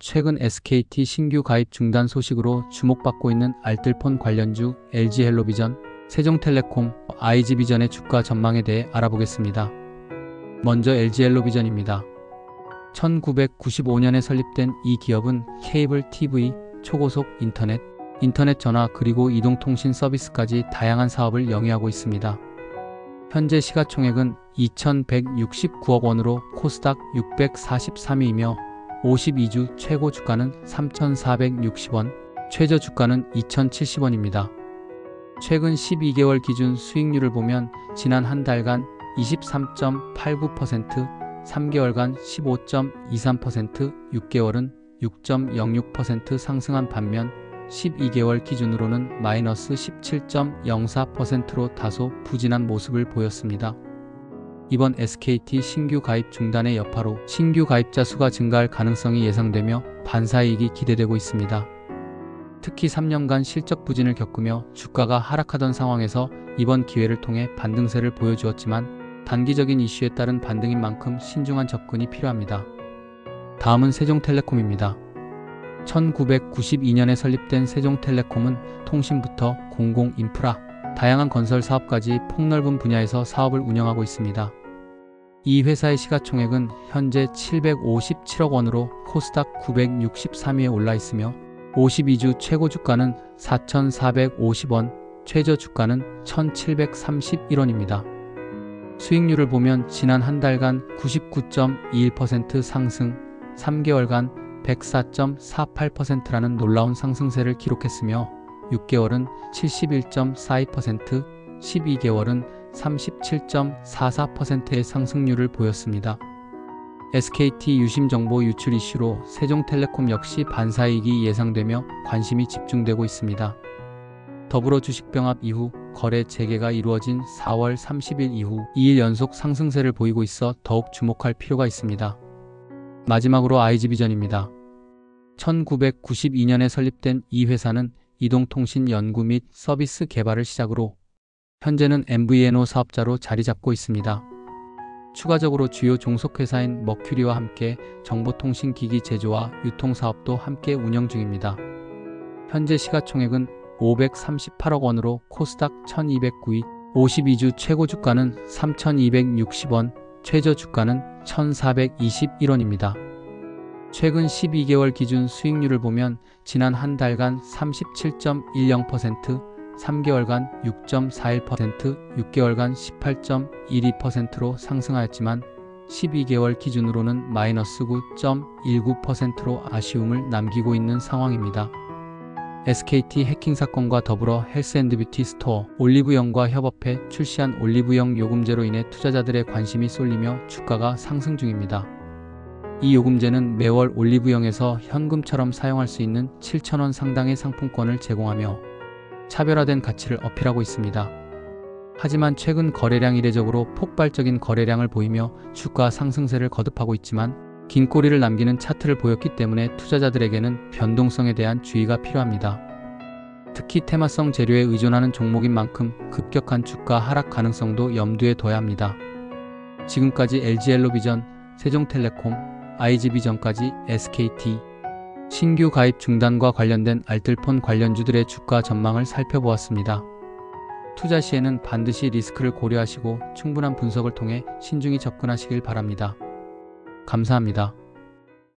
최근 SKT 신규 가입 중단 소식으로 주목받고 있는 알뜰폰 관련주 LG헬로비전, 세종텔레콤, IG비전의 주가 전망에 대해 알아보겠습니다. 먼저 LG헬로비전입니다. 1995년에 설립된 이 기업은 케이블 TV, 초고속 인터넷, 인터넷 전화 그리고 이동통신 서비스까지 다양한 사업을 영위하고 있습니다. 현재 시가총액은 2,169억 원으로 코스닥 643위이며 52주 최고 주가는 3,460원, 최저 주가는 2,070원입니다. 최근 12개월 기준 수익률을 보면 지난 한 달간 23.89%, 3개월간 15.23%, 6개월은 6.06% 상승한 반면 12개월 기준으로는 마이너스 17.04%로 다소 부진한 모습을 보였습니다. 이번 SKT 신규 가입 중단의 여파로 신규 가입자 수가 증가할 가능성이 예상되며 반사이익이 기대되고 있습니다. 특히 3년간 실적 부진을 겪으며 주가가 하락하던 상황에서 이번 기회를 통해 반등세를 보여주었지만 단기적인 이슈에 따른 반등인 만큼 신중한 접근이 필요합니다. 다음은 세종텔레콤입니다. 1992년에 설립된 세종텔레콤은 통신부터 공공 인프라, 다양한 건설 사업까지 폭넓은 분야에서 사업을 운영하고 있습니다. 이 회사의 시가총액은 현재 757억 원으로 코스닥 963위에 올라 있으며 52주 최고 주가는 4,450원, 최저 주가는 1,731원입니다. 수익률을 보면 지난 한 달간 99.21% 상승, 3개월간 104.48%라는 놀라운 상승세를 기록했으며 6개월은 71.42%, 12개월은 37.44%의 상승률을 보였습니다. SKT 유심 정보 유출 이슈로 세종텔레콤 역시 반사이익이 예상되며 관심이 집중되고 있습니다. 더불어 주식병합 이후 거래 재개가 이루어진 4월 30일 이후 2일 연속 상승세를 보이고 있어 더욱 주목할 필요가 있습니다. 마지막으로 IG비전입니다. 1992년에 설립된 이 회사는 이동통신 연구 및 서비스 개발을 시작으로 현재는 MVNO 사업자로 자리 잡고 있습니다. 추가적으로 주요 종속회사인 머큐리와 함께 정보통신기기 제조와 유통 사업도 함께 운영 중입니다. 현재 시가총액은 538억 원으로 코스닥 1209위, 52주 최고 주가는 3260원, 최저 주가는 1421원입니다. 최근 12개월 기준 수익률을 보면 지난 한 달간 37.10%, 3개월간 6.41%, 6개월간 18.12%로 상승하였지만 12개월 기준으로는 마이너스 9.19%로 아쉬움을 남기고 있는 상황입니다. SKT 해킹 사건과 더불어 헬스앤드뷰티 스토어 올리브영과 협업해 출시한 올리브영 요금제로 인해 투자자들의 관심이 쏠리며 주가가 상승 중입니다. 이 요금제는 매월 올리브영에서 현금처럼 사용할 수 있는 7,000원 상당의 상품권을 제공하며 차별화된 가치를 어필하고 있습니다. 하지만 최근 거래량 이례적으로 폭발적인 거래량을 보이며 주가 상승세를 거듭하고 있지만 긴 꼬리를 남기는 차트를 보였기 때문에 투자자들에게는 변동성에 대한 주의가 필요합니다. 특히 테마성 재료에 의존하는 종목인 만큼 급격한 주가 하락 가능성도 염두에 둬야 합니다. 지금까지 LG엘로비전, 세종텔레콤, IG비전까지 SKT, 신규 가입 중단과 관련된 알뜰폰 관련주들의 주가 전망을 살펴보았습니다. 투자 시에는 반드시 리스크를 고려하시고 충분한 분석을 통해 신중히 접근하시길 바랍니다. 감사합니다.